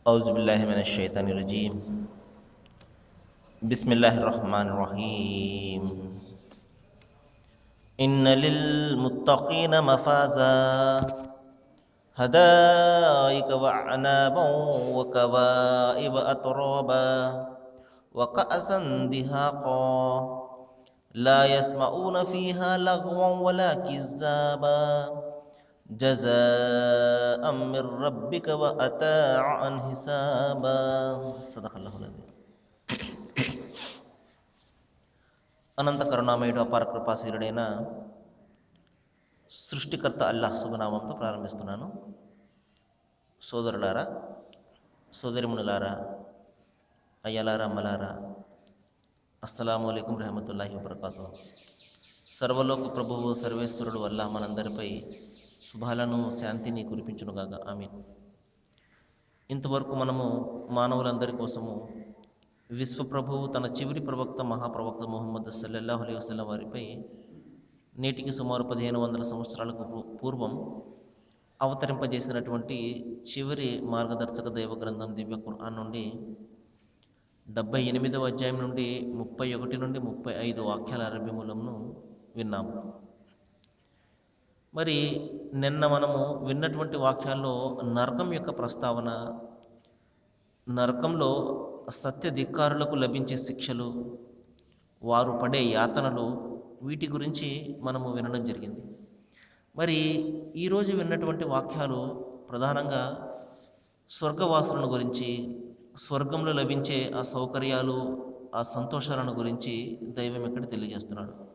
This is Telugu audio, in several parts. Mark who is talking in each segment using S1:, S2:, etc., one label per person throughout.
S1: أعوذ بالله من الشيطان الرجيم. بسم الله الرحمن الرحيم. إن للمتقين مفازا. هدائك وعنابا وكوائب أترابا وكأسا دهاقا. لا يسمعون فيها لغوا ولا كذابا. جزاء من ربك وأتاعا حسابا صدق الله العظيم అనంత కరుణామయుడు అపార కృపాశీరుడైన సృష్టికర్త అల్లాహ్ శుభనామంతో ప్రారంభిస్తున్నాను సోదరులారా సోదరిమునులారా అయ్యలారా అమ్మలారా అస్సలాము అలైకుం రహమతుల్లాహి వబర్కాతు సర్వలోక ప్రభువు సర్వేశ్వరుడు అల్లాహ్ మనందరిపై శుభాలను శాంతిని కురిపించునుగాక ఆమె ఇంతవరకు మనము మానవులందరి కోసము విశ్వప్రభువు తన చివరి ప్రవక్త మహాప్రవక్త ముహమ్మద్ సల్లల్లాహు అలైహి వసల్లం వారిపై నేటికి సుమారు పదిహేను వందల సంవత్సరాలకు పూ- పూర్వం అవతరింపజేసినటువంటి చివరి మార్గదర్శక దైవ గ్రంథం దివ్య ఖుర్ఆన్ నుండి డెబ్బై ఎనిమిదవ అధ్యాయం నుండి ముప్పై ఒకటి నుండి ముప్పై ఐదు వాక్యాల అరబీ మూలంను విన్నాము. మరి నిన్న మనము విన్నటువంటి వాక్యాల్లో నరకం యొక్క ప్రస్తావన నరకంలో సత్య ధిక్కారులకు లభించే శిక్షలు వారు పడే యాతనలు వీటి గురించి మనము వినడం జరిగింది. మరి ఈరోజు విన్నటువంటి వాక్యాలు ప్రధానంగా స్వర్గవాసులను గురించి స్వర్గంలో లభించే ఆ సౌకర్యాలు ఆ సంతోషాలను గురించి దైవం ఇక్కడ తెలియజేస్తున్నాడు.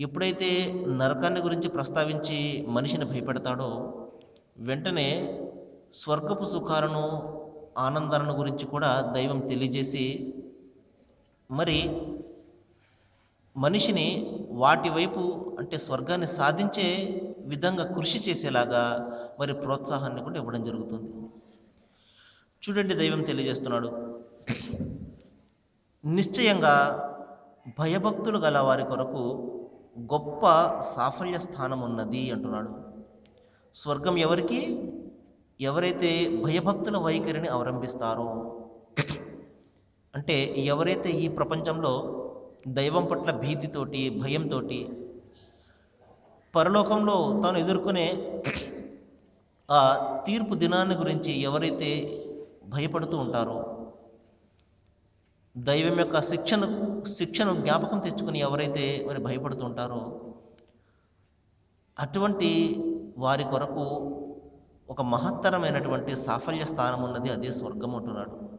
S1: ఎప్పుడైతే నరకాన్ని గురించి ప్రస్తావించి మనిషిని భయపెడతాడో వెంటనే స్వర్గపు సుఖాలను ఆనందాలను గురించి కూడా దైవం తెలియజేసి మరి మనిషిని వాటి వైపు అంటే స్వర్గాన్ని సాధించే విధంగా కృషి చేసేలాగా మరి ప్రోత్సాహాన్ని కూడా ఇవ్వడం జరుగుతుంది. చూడండి దైవం తెలియజేస్తున్నాడు. నిశ్చయంగా భయభక్తులు గల వారి కొరకు గొప్ప సాఫల్య స్థానం ఉన్నది అంటున్నాడు. స్వర్గం ఎవరికి? ఎవరైతే భయభక్తుల వైఖరిని అవలంబిస్తారో. అంటే ఎవరైతే ఈ ప్రపంచంలో దైవం పట్ల భీతితోటి భయంతో పరలోకంలో తాను ఎదుర్కొనే ఆ తీర్పు దినాన్ని గురించి ఎవరైతే భయపడుతూ ఉంటారో దైవం యొక్క శిక్షను శిక్షను జ్ఞాపకం తెచ్చుకుని ఎవరైతే మరి భయపడుతూ ఉంటారో అటువంటి వారి కొరకు ఒక మహత్తరమైనటువంటి సాఫల్య స్థానం ఉన్నది అదే స్వర్గం అంటున్నాడు.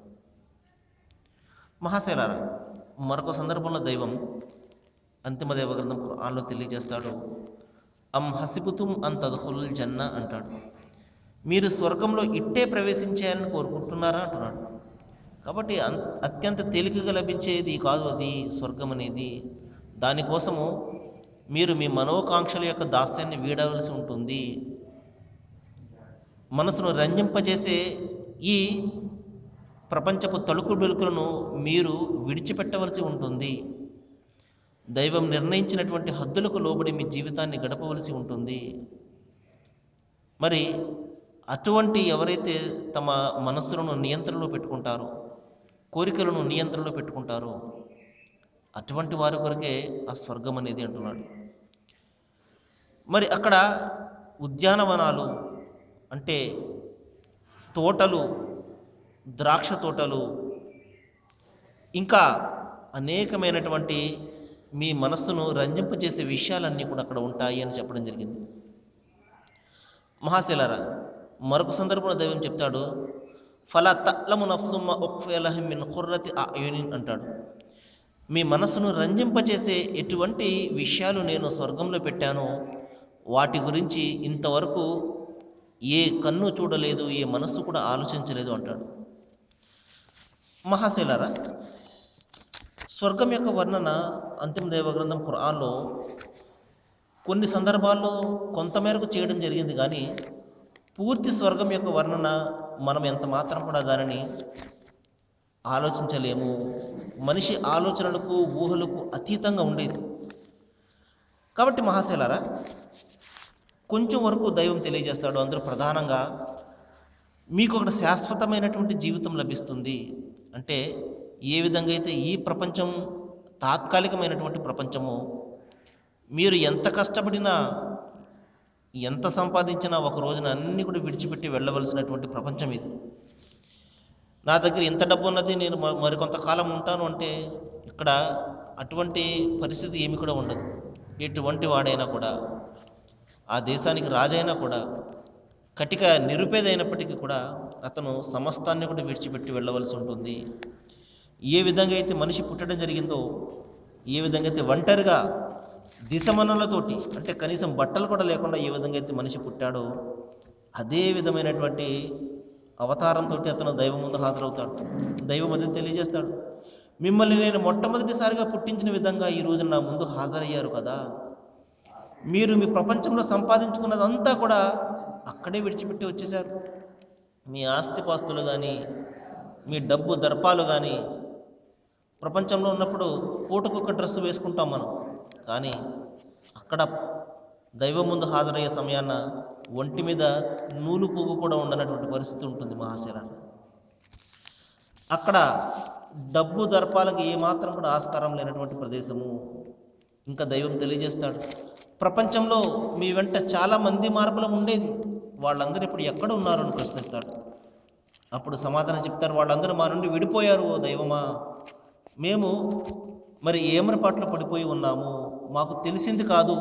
S1: మహాశైలారా మరొక సందర్భంలో దైవం అంతిమ దైవ గ్రంథం ఖురాన్లో తెలియజేస్తాడు. అం హసిపుతుం అన్ తద్హుల్ జన్న అంటాడు. మీరు స్వర్గంలో ఇట్టే ప్రవేశించాలని కోరుకుంటున్నారా అంటున్నాడు. కాబట్టి అత్యంత తేలికగా లభించేది కాదు అది స్వర్గం అనేది. దానికోసము మీరు మీ మనోకాంక్షల యొక్క దాస్యాన్ని వీడవలసి ఉంటుంది. మనసును రంజింపజేసే ఈ ప్రపంచపు తలుకు బెలుకులను మీరు విడిచిపెట్టవలసి ఉంటుంది. దైవం నిర్ణయించినటువంటి హద్దులకు లోబడి మీ జీవితాన్ని గడపవలసి ఉంటుంది. మరి అటువంటి ఎవరైతే తమ మనస్సులను నియంత్రణలో పెట్టుకుంటారో కోరికలను నియంత్రణలో పెట్టుకుంటారో అటువంటి వారి కొరకే ఆ స్వర్గం అనేది అంటున్నాడు. మరి అక్కడ ఉద్యానవనాలు అంటే తోటలు ద్రాక్ష తోటలు ఇంకా అనేకమైనటువంటి మీ మనస్సును రంజింపజేసే విషయాలన్నీ కూడా అక్కడ ఉంటాయి అని చెప్పడం జరిగింది. మహాశిలారా మరొక సందర్భంలో దైవం చెప్తాడు ఫలా తలము నఫ్సుమ్మ ఒక్ఫెలహి మిన్ ఖుర్రతి అయునిన్ అంటాడు. మీ మనసును రంజింపచేసే ఎటువంటి విషయాలు నేను స్వర్గంలో పెట్టానో వాటి గురించి ఇంతవరకు ఏ కన్ను చూడలేదు ఏ మనస్సు కూడా ఆలోచించలేదు అంటాడు. మహాశైలరా స్వర్గం యొక్క వర్ణన అంతిమ దేవగ్రంథం కురాన్లో ఖురాన్లో కొన్ని సందర్భాల్లో కొంతమేరకు చేయడం జరిగింది కానీ పూర్తి స్వర్గం యొక్క వర్ణన మనం ఎంత మాత్రం కూడా దానిని ఆలోచించలేము. మనిషి ఆలోచనలకు ఊహలకు అతీతంగా ఉండేది. కాబట్టి మహాశైలారా కొంచెం వరకు దైవం తెలియజేస్తాడు. అందులో ప్రధానంగా మీకు ఒక శాశ్వతమైనటువంటి జీవితం లభిస్తుంది. అంటే ఏ విధంగా అయితే ఈ ప్రపంచం తాత్కాలికమైనటువంటి ప్రపంచము మీరు ఎంత కష్టపడినా ఎంత సంపాదించినా ఒక రోజున అన్ని కూడా విడిచిపెట్టి వెళ్ళవలసినటువంటి ప్రపంచం ఇది. నా దగ్గర ఇంత డబ్బు ఉన్నది నేను మరికొంతకాలం ఉంటాను అంటే ఇక్కడ అటువంటి పరిస్థితి ఏమి కూడా ఉండదు. ఎటువంటి వాడైనా కూడా ఆ దేశానికి రాజైనా కూడా కటిక నిరుపేదైనప్పటికీ కూడా అతను సమస్తాన్ని కూడా విడిచిపెట్టి వెళ్ళవలసి ఉంటుంది. ఏ విధంగా అయితే మనిషి పుట్టడం జరిగిందో ఏ విధంగా అయితే ఒంటరిగా దిశమనులతోటి అంటే కనీసం బట్టలు కూడా లేకుండా ఏ విధంగా అయితే మనిషి పుట్టాడో అదే విధమైనటువంటి అవతారంతో అతను దైవం ముందు హాజరవుతాడు. దైవం అది తెలియజేస్తాడు. మిమ్మల్ని నేను మొట్టమొదటిసారిగా పుట్టించిన విధంగా ఈ రోజు నా ముందు హాజరయ్యారు కదా. మీరు మీ ప్రపంచంలో సంపాదించుకున్నదంతా కూడా అక్కడే విడిచిపెట్టి వచ్చేశారు. మీ ఆస్తిపాస్తులు కానీ మీ డబ్బు దర్పాలు కానీ ప్రపంచంలో ఉన్నప్పుడు పూటకొక డ్రెస్ వేసుకుంటాం మనం. కానీ అక్కడ దైవం ముందు హాజరయ్యే సమయాన ఒంటి మీద నూలు పువ్వు కూడా ఉండనటువంటి పరిస్థితి ఉంటుంది మహాశిరాన్ని అక్కడ డబ్బు దర్పాలకు ఏమాత్రం కూడా ఆస్కారం లేనటువంటి ప్రదేశము ఇంకా దైవం తెలియజేస్తాడు. ప్రపంచంలో మీ వెంట చాలా మంది మార్పులు ఉండేది. వాళ్ళందరూ ఇప్పుడు ఎక్కడ ఉన్నారు అని ప్రశ్నిస్తాడు. అప్పుడు సమాధానం చెప్తారు వాళ్ళందరూ మా నుండి విడిపోయారు ఓ దైవమా. మేము మరి ఏమరపాట్లో పడిపోయి ఉన్నాము? మాకు తెలిసింది కాదు.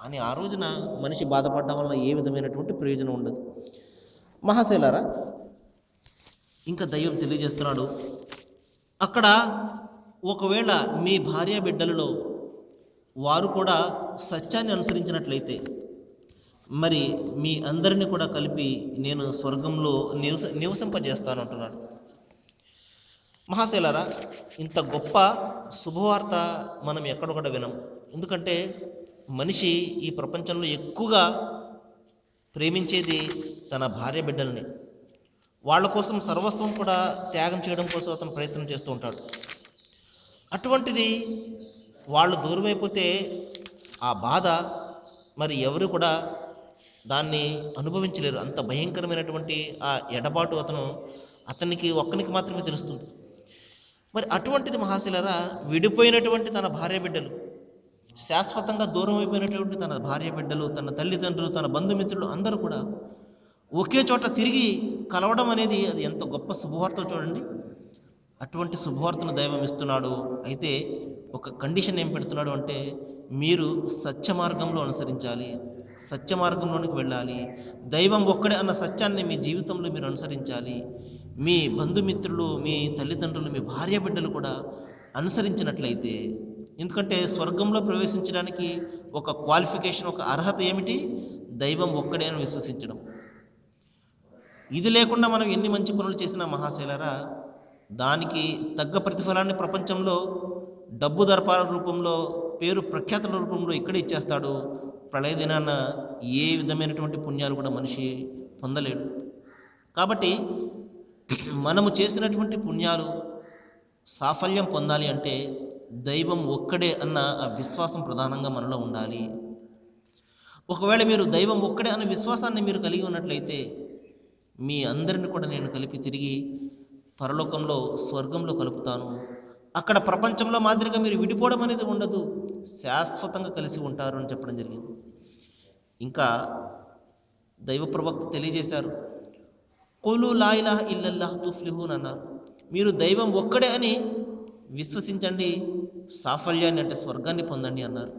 S1: కానీ ఆ రోజున మనిషి బాధపడడం వల్ల ఏ విధమైనటువంటి ప్రయోజనం ఉండదు. మహాశైలారా ఇంకా దైవం తెలియజేస్తున్నాడు. అక్కడ ఒకవేళ మీ భార్య బిడ్డలలో వారు కూడా సత్యాన్ని అనుసరించినట్లయితే మరి మీ అందరిని కూడా కలిపి నేను స్వర్గంలో నివస నివసింపజేస్తాను అంటున్నాడు మహాశైలారా ఇంత గొప్ప శుభవార్త మనం ఎక్కడ కూడా వినం. ఎందుకంటే మనిషి ఈ ప్రపంచంలో ఎక్కువగా ప్రేమించేది తన భార్య బిడ్డల్ని. వాళ్ళ కోసం సర్వస్వం కూడా త్యాగం చేయడం కోసం అతను ప్రయత్నం చేస్తూ ఉంటాడు. అటువంటిది వాళ్ళు దూరమైపోతే ఆ బాధ మరి ఎవరు కూడా దాన్ని అనుభవించలేరు. అంత భయంకరమైనటువంటి ఆ ఎడబాటు అతను అతనికి ఒక్కనికి మాత్రమే తెలుస్తుంది. మరి అటువంటిది మహాశిలరా విడిపోయినటువంటి తన భార్య బిడ్డలు శాశ్వతంగా దూరం అయిపోయినటువంటి తన భార్య బిడ్డలు తన తల్లిదండ్రులు తన బంధుమిత్రులు అందరూ కూడా ఒకే చోట తిరిగి కలవడం అనేది అది ఎంత గొప్ప శుభవార్త చూడండి. అటువంటి శుభవార్తను దైవం ఇస్తున్నాడు. అయితే ఒక కండిషన్ ఏం పెడుతున్నాడు అంటే మీరు సత్య మార్గంలో అనుసరించాలి సత్య మార్గంలోనికి వెళ్ళాలి దైవం ఒక్కడే అన్న సత్యాన్ని మీ జీవితంలో మీరు అనుసరించాలి మీ బంధుమిత్రులు మీ తల్లిదండ్రులు మీ భార్య బిడ్డలు కూడా అనుసరించినట్లయితే ఎందుకంటే స్వర్గంలో ప్రవేశించడానికి ఒక క్వాలిఫికేషన్ ఒక అర్హత ఏమిటి? దైవం ఒక్కడే అని విశ్వసించడం. ఇది లేకుండా మనం ఎన్ని మంచి పనులు చేసినా మహాశైలరా దానికి తగ్గ ప్రతిఫలాన్ని ప్రపంచంలో డబ్బు దర్పాల రూపంలో పేరు ప్రఖ్యాతుల రూపంలో ఇక్కడ ఇచ్చేస్తాడు? ప్రళయ దినాన ఏ విధమైనటువంటి పుణ్యాలు కూడా మనిషి పొందలేడు. కాబట్టి మనము చేసినటువంటి పుణ్యాలు సాఫల్యం పొందాలి అంటే దైవం ఒక్కడే అన్న ఆ విశ్వాసం ప్రధానంగా మనలో ఉండాలి. ఒకవేళ మీరు దైవం ఒక్కడే అన్న విశ్వాసాన్ని మీరు కలిగి ఉన్నట్లయితే మీ అందరిని కూడా నేను కలిపి తిరిగి పరలోకంలో స్వర్గంలో కలుపుతాను. అక్కడ ప్రపంచంలో మాదిరిగా మీరు విడిపోవడం అనేది ఉండదు. శాశ్వతంగా కలిసి ఉంటారు అని చెప్పడం జరిగింది. ఇంకా దైవ ప్రవక్త తెలియజేశారు. కొలు లాయిలాహ ఇల్లల్లాహ్ తుఫ్లిహూన్ అన్నారు. మీరు దైవం ఒక్కడే అని విశ్వసించండి సాఫల్యాన్ని అంటే స్వర్గాన్ని పొందండి అన్నారు.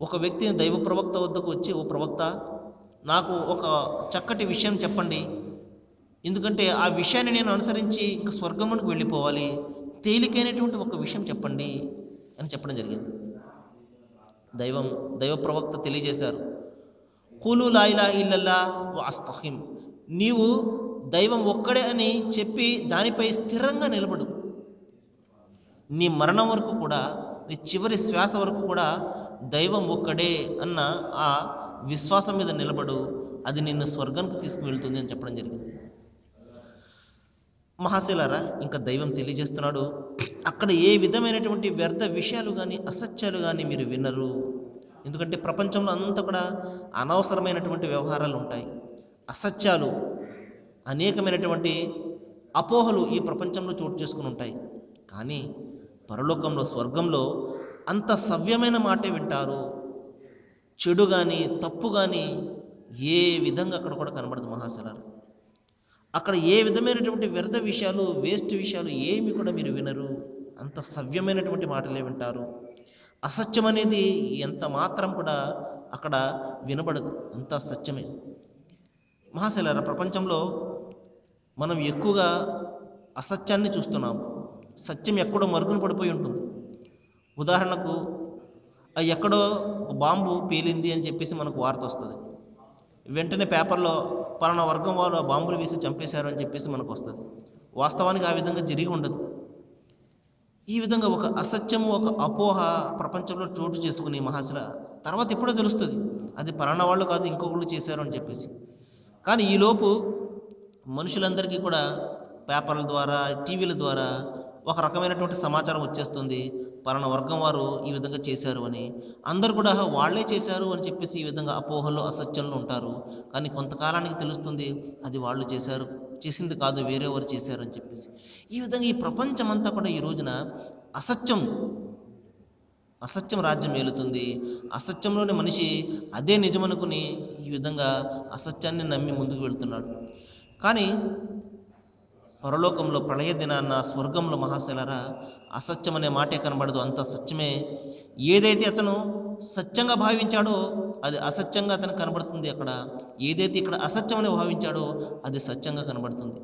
S1: ఒక వ్యక్తి దైవ ప్రవక్త వద్దకు వచ్చి ఓ ప్రవక్త నాకు ఒక చక్కటి విషయం చెప్పండి. ఎందుకంటే ఆ విషయాన్ని నేను అనుసరించి ఇంకా స్వర్గమునికి వెళ్ళిపోవాలి. తేలికైనటువంటి ఒక విషయం చెప్పండి అని చెప్పడం జరిగింది. దైవం దైవ ప్రవక్త తెలియజేశారు. కూలు లాయిలా ఇల్లల్లా అస్తహిం నీవు దైవం ఒక్కడే అని చెప్పి దానిపై స్థిరంగా నిలబడు. నీ మరణం వరకు కూడా నీ చివరి శ్వాస వరకు కూడా దైవం ఒక్కడే అన్న ఆ విశ్వాసం మీద నిలబడు. అది నిన్ను స్వర్గానికి తీసుకువెళ్తుంది అని చెప్పడం జరిగింది. మహాశిలారా ఇంకా దైవం తెలియజేస్తున్నాడు. అక్కడ ఏ విధమైనటువంటి వ్యర్థ విషయాలు కానీ అసత్యాలు కానీ మీరు వినరు. ఎందుకంటే ప్రపంచంలో అంతా కూడా అనవసరమైనటువంటి వ్యవహారాలు ఉంటాయి. అసత్యాలు అనేకమైనటువంటి అపోహలు ఈ ప్రపంచంలో చోటు చేసుకుని ఉంటాయి. కానీ పరలోకంలో స్వర్గంలో అంత సవ్యమైన మాటే వింటారు. చెడు కానీ తప్పు కానీ ఏ విధంగా అక్కడ కూడా కనబడదు మహాశలారు అక్కడ ఏ విధమైనటువంటి వ్యర్థ విషయాలు వేస్ట్ విషయాలు ఏమి కూడా మీరు వినరు. అంత సవ్యమైనటువంటి మాటలే వింటారు. అసత్యం అనేది ఎంత మాత్రం కూడా అక్కడ వినబడదు. అంత సత్యమే. మహాశైలర ప్రపంచంలో మనం ఎక్కువగా అసత్యాన్ని చూస్తున్నాము. సత్యం ఎక్కడో మరుగున పడిపోయి ఉంటుంది. ఉదాహరణకు ఎక్కడో ఒక బాంబు పేలింది అని చెప్పేసి మనకు వార్త వస్తుంది. వెంటనే పేపర్లో పలానా వర్గం వారు ఆ బాంబులు వేసి చంపేశారు అని చెప్పేసి మనకు వస్తుంది. వాస్తవానికి ఆ విధంగా జరిగి ఉండదు. ఈ విధంగా ఒక అసత్యము ఒక అపోహ ప్రపంచంలో చోటు చేసుకుని మహాశిల తర్వాత ఎప్పుడో తెలుస్తుంది. అది పలానా వాళ్ళు కాదు ఇంకొకళ్ళు చేశారు అని చెప్పేసి. కానీ ఈలోపు మనుషులందరికీ కూడా పేపర్ల ద్వారా టీవీల ద్వారా ఒక రకమైనటువంటి సమాచారం వచ్చేస్తుంది. పలానా వర్గం వారు ఈ విధంగా చేశారు అని. అందరు కూడా వాళ్ళే వాళ్ళే చేశారు అని చెప్పేసి ఈ విధంగా అపోహలు అసత్యంలో ఉంటారు. కానీ కొంతకాలానికి తెలుస్తుంది అది వాళ్ళు చేశారు. చేసింది కాదు వేరే వారు చేశారు అని చెప్పేసి. ఈ విధంగా ఈ ప్రపంచం అంతా కూడా ఈ రోజున అసత్యం అసత్యం రాజ్యం ఏలుతుంది. అసత్యంలోని మనిషి అదే నిజమనుకుని ఈ విధంగా అసత్యాన్ని నమ్మి ముందుకు వెళ్తున్నాడు. కానీ పరలోకంలో ప్రళయ దినాన్న స్వర్గంలో మహాశైలరా అసత్యం అనే మాటే కనబడదు. అంత సత్యమే. ఏదైతే అతను సత్యంగా భావించాడో అది అసత్యంగా అతనికి కనబడుతుంది అక్కడ. ఏదైతే ఇక్కడ అసత్యమని భావించాడో అది సత్యంగా కనబడుతుంది.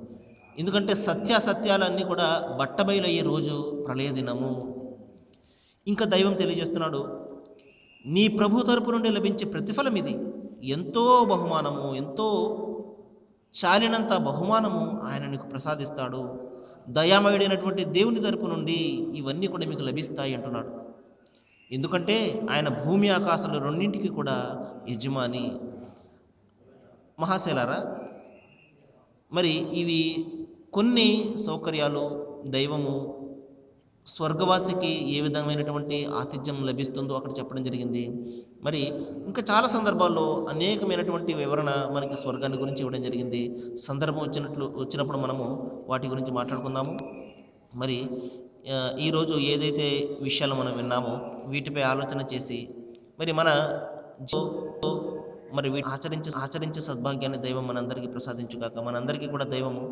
S1: ఎందుకంటే సత్యాసత్యాలన్నీ కూడా బట్టబయలయ్యే రోజు ప్రళయ దినము. ఇంకా దైవం తెలియజేస్తున్నాడు నీ ప్రభు తరపు నుండి లభించే ప్రతిఫలం ఇది. ఎంతో బహుమానము ఎంతో చాలినంత బహుమానము ఆయన నీకు ప్రసాదిస్తాడు. దయామయుడైనటువంటి దేవుని తరపు నుండి ఇవన్నీ కూడా మీకు లభిస్తాయి అంటున్నాడు. ఎందుకంటే ఆయన భూమి ఆకాశాలు రెండింటికి కూడా యజమాని మహాశైలారా? మరి ఇవి కొన్ని సౌకర్యాలు దైవము స్వర్గవాసికి ఏ విధమైనటువంటి ఆతిథ్యం లభిస్తుందో అక్కడ చెప్పడం జరిగింది. మరి ఇంకా చాలా సందర్భాల్లో అనేకమైనటువంటి వివరణ మనకి స్వర్గాన్ని గురించి ఇవ్వడం జరిగింది. సందర్భం వచ్చినట్లు వచ్చినప్పుడు మనము వాటి గురించి మాట్లాడుకుందాము. మరి ఈరోజు ఏదైతే విషయాలు మనం విన్నామో వీటిపై ఆలోచన చేసి మరి మన మరి వీటి ఆచరించి ఆచరించే సద్భాగ్యాన్ని దైవం మనందరికీ ప్రసాదించుగాక మనందరికీ కూడా దైవము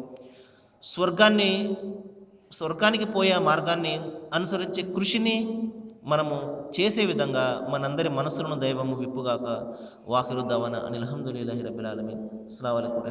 S1: స్వర్గాన్ని స్వర్గానికి పోయే మార్గాన్ని అనుసరించే కృషిని మనము చేసే విధంగా మనందరి మనసులను దైవము విప్పుగాక వాకిరుద్దావన అని అహమ్దుల్లాహి రబ్బిల్ ఆలమీన్. అస్సలాము అలైకుం